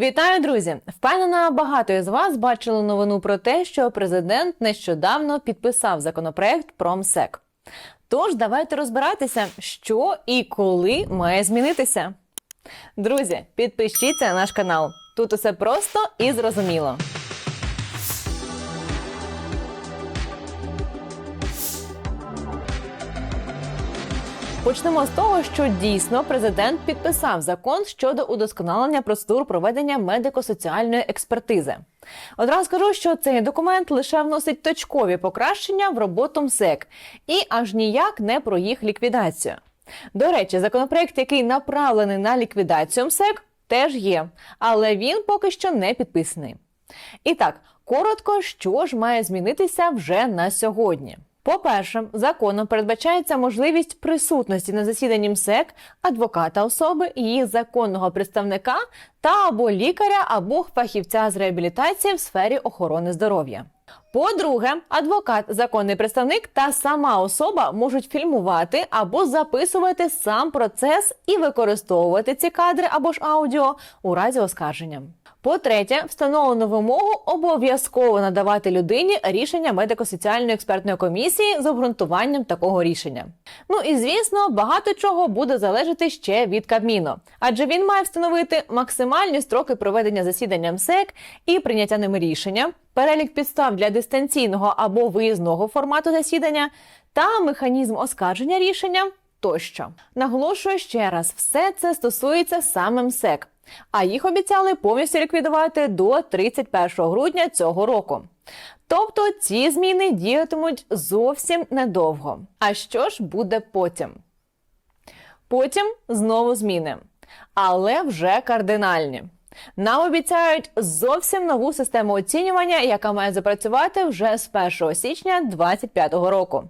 Вітаю, друзі! Впевнена, багато із вас бачили новину про те, що президент нещодавно підписав законопроект про МСЕК. Тож давайте розбиратися, що і коли має змінитися. Друзі, підпишіться на наш канал. Тут усе просто і зрозуміло. Почнемо з того, що дійсно президент підписав закон щодо удосконалення процедур проведення медико-соціальної експертизи. Одразу скажу, що цей документ лише вносить точкові покращення в роботу МСЕК і аж ніяк не про їх ліквідацію. До речі, законопроект, який направлений на ліквідацію МСЕК, теж є, але він поки що не підписаний. І так, коротко, що ж має змінитися вже на сьогодні. По-перше, законом передбачається можливість присутності на засіданні МСЕК адвоката особи, її законного представника та або лікаря, або фахівця з реабілітації в сфері охорони здоров'я. По-друге, адвокат, законний представник та сама особа можуть фільмувати або записувати сам процес і використовувати ці кадри або ж аудіо у разі оскарження. По-третє, встановлено вимогу обов'язково надавати людині рішення медико-соціальної експертної комісії з обґрунтуванням такого рішення. Ну і звісно, багато чого буде залежати ще від Кабміну, адже він має встановити максимальні строки проведення засідання МСЕК і прийняття ними рішення, перелік підстав для дистанційного або виїзного формату засідання та механізм оскарження рішення. Тощо наголошую ще раз, все це стосується саме МСЕК, а їх обіцяли повністю ліквідувати до 31 грудня цього року. Тобто ці зміни діятимуть зовсім недовго. А що ж буде потім? Потім знову зміни, але вже кардинальні. Нам обіцяють зовсім нову систему оцінювання, яка має запрацювати вже з 1 січня 2025 року.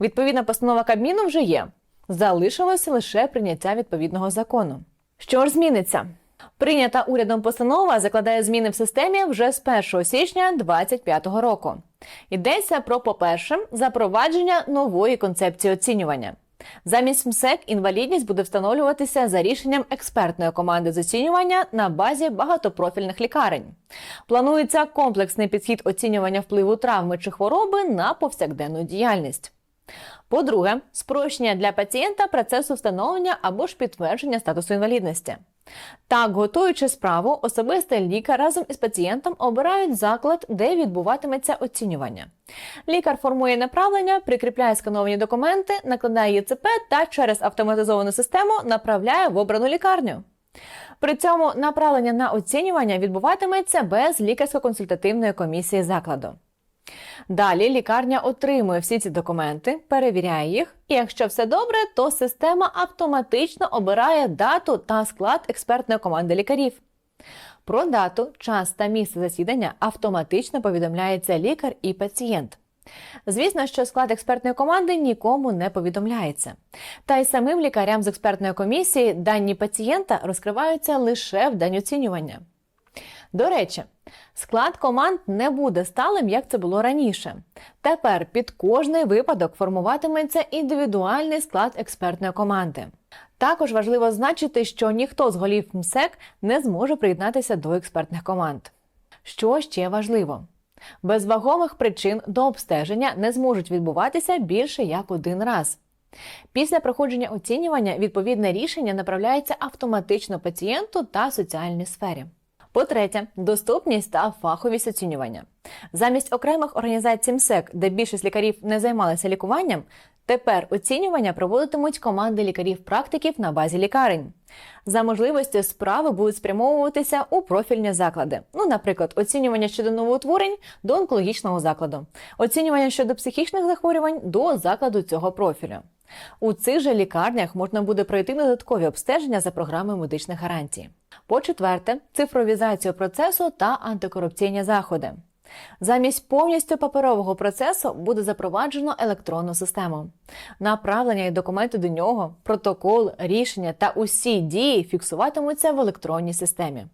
Відповідна постанова Кабміну вже є. Залишилося лише прийняття відповідного закону. Що ж зміниться? Прийнята урядом постанова закладає зміни в системі вже з 1 січня 2025 року. Йдеться про, по-перше, запровадження нової концепції оцінювання. Замість МСЕК інвалідність буде встановлюватися за рішенням експертної команди з оцінювання на базі багатопрофільних лікарень. Планується комплексний підхід оцінювання впливу травми чи хвороби на повсякденну діяльність. По-друге, спрощення для пацієнта процесу встановлення або ж підтвердження статусу інвалідності. Так, готуючи справу, особистий лікар разом із пацієнтом обирають заклад, де відбуватиметься оцінювання. Лікар формує направлення, прикріпляє скановані документи, накладає ЄЦП та через автоматизовану систему направляє в обрану лікарню. При цьому направлення на оцінювання відбуватиметься без лікарсько-консультативної комісії закладу. Далі лікарня отримує всі ці документи, перевіряє їх, і якщо все добре, то система автоматично обирає дату та склад експертної команди лікарів. Про дату, час та місце засідання автоматично повідомляється лікар і пацієнт. Звісно, що склад експертної команди нікому не повідомляється. Та й самим лікарям з експертної комісії дані пацієнта розкриваються лише в день оцінювання. До речі, склад команд не буде сталим, як це було раніше. Тепер під кожний випадок формуватиметься індивідуальний склад експертної команди. Також важливо значити, що ніхто з голів МСЕК не зможе приєднатися до експертних команд. Що ще важливо? Без вагомих причин до обстеження не зможуть відбуватися більше як один раз. Після проходження оцінювання відповідне рішення направляється автоматично пацієнту та соціальній сфері. По-третє, доступність та фаховість оцінювання. Замість окремих організацій МСЕК, де більшість лікарів не займалися лікуванням, тепер оцінювання проводитимуть команди лікарів-практиків на базі лікарень. За можливості справи будуть спрямовуватися у профільні заклади. Ну, наприклад, оцінювання щодо новоутворень до онкологічного закладу, оцінювання щодо психічних захворювань до закладу цього профілю. У цих же лікарнях можна буде пройти додаткові обстеження за програмою медичних гарантій. По четверте, цифровізацію процесу та антикорупційні заходи. Замість повністю паперового процесу буде запроваджено електронну систему. Направлення і документи до нього, протокол, рішення та усі дії фіксуватимуться в електронній системі.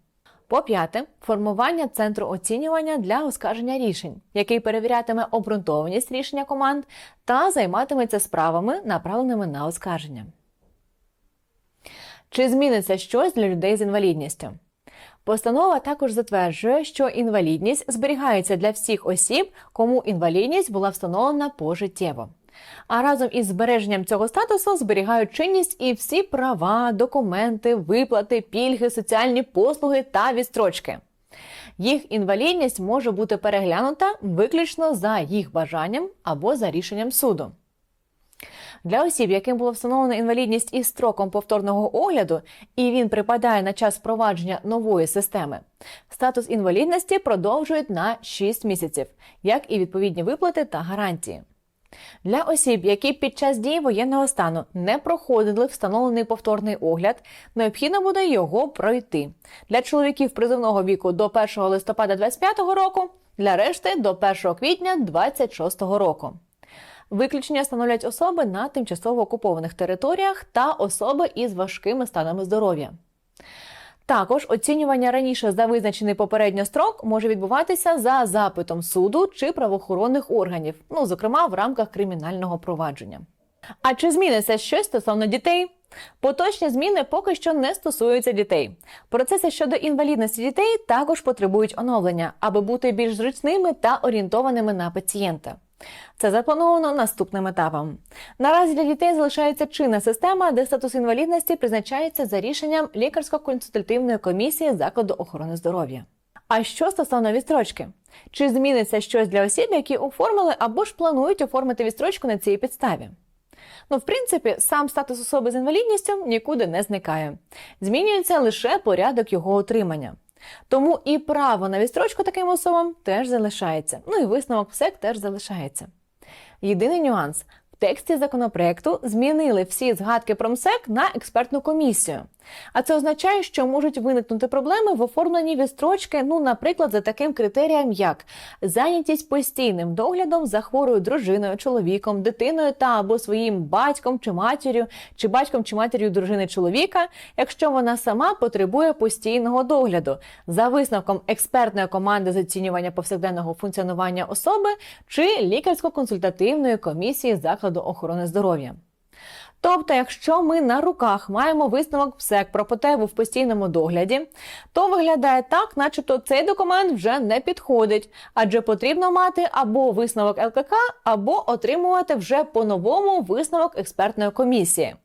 По п'яте, формування центру оцінювання для оскарження рішень, який перевірятиме обґрунтованість рішення команд та займатиметься справами, направленими на оскарження. Чи зміниться щось для людей з інвалідністю? Постанова також затверджує, що інвалідність зберігається для всіх осіб, кому інвалідність була встановлена пожиттєво. А разом із збереженням цього статусу зберігають чинність і всі права, документи, виплати, пільги, соціальні послуги та відстрочки. Їх інвалідність може бути переглянута виключно за їх бажанням або за рішенням суду. Для осіб, яким було встановлено інвалідність із строком повторного огляду, і він припадає на час впровадження нової системи, статус інвалідності продовжують на 6 місяців, як і відповідні виплати та гарантії. Для осіб, які під час дії воєнного стану не проходили встановлений повторний огляд, необхідно буде його пройти. Для чоловіків призовного віку до 1 листопада 2025 року, для решти до 1 квітня 2026 року. Виключення становлять особи на тимчасово окупованих територіях та особи із важкими станами здоров'я. Також оцінювання раніше за визначений попередньо строк може відбуватися за запитом суду чи правоохоронних органів, ну зокрема в рамках кримінального провадження. А чи зміниться щось стосовно дітей? Поточні зміни поки що не стосуються дітей. Процеси щодо інвалідності дітей також потребують оновлення, аби бути більш зручними та орієнтованими на пацієнта. Це заплановано наступним етапом. Наразі для дітей залишається чинна система, де статус інвалідності призначається за рішенням лікарсько-консультативної комісії закладу охорони здоров'я. А що стосовно відстрочки? Чи зміниться щось для осіб, які оформили або ж планують оформити відстрочку на цій підставі? Ну, в принципі, сам статус особи з інвалідністю нікуди не зникає. Змінюється лише порядок його отримання. Тому і право на відстрочку таким особам теж залишається. Ну і висновок ПСЕК теж залишається. Єдиний нюанс. Тексті законопроекту змінили всі згадки про МСЕК на експертну комісію. А це означає, що можуть виникнути проблеми в оформленні відстрочки, ну, наприклад, за таким критерієм, як зайнятість постійним доглядом за хворою дружиною, чоловіком, дитиною та або своїм батьком чи матір'ю, чи батьком чи матір'ю дружини чоловіка, якщо вона сама потребує постійного догляду, за висновком експертної команди з оцінювання повсякденного функціонування особи чи лікарсько-консультативної комісії закладу охорони здоров'я. Тобто, якщо ми на руках маємо висновок ПСЕК про потребу в постійному догляді, то виглядає так, начебто цей документ вже не підходить, адже потрібно мати або висновок ЛКК, або отримувати вже по-новому висновок експертної комісії.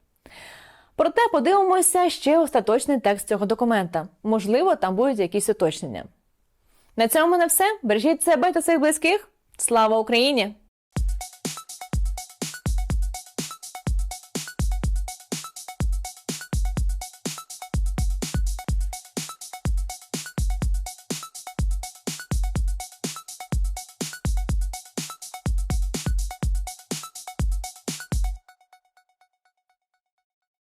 Проте подивимося ще остаточний текст цього документа. Можливо, там будуть якісь уточнення. На цьому мене все. Бережіть себе та своїх близьких. Слава Україні!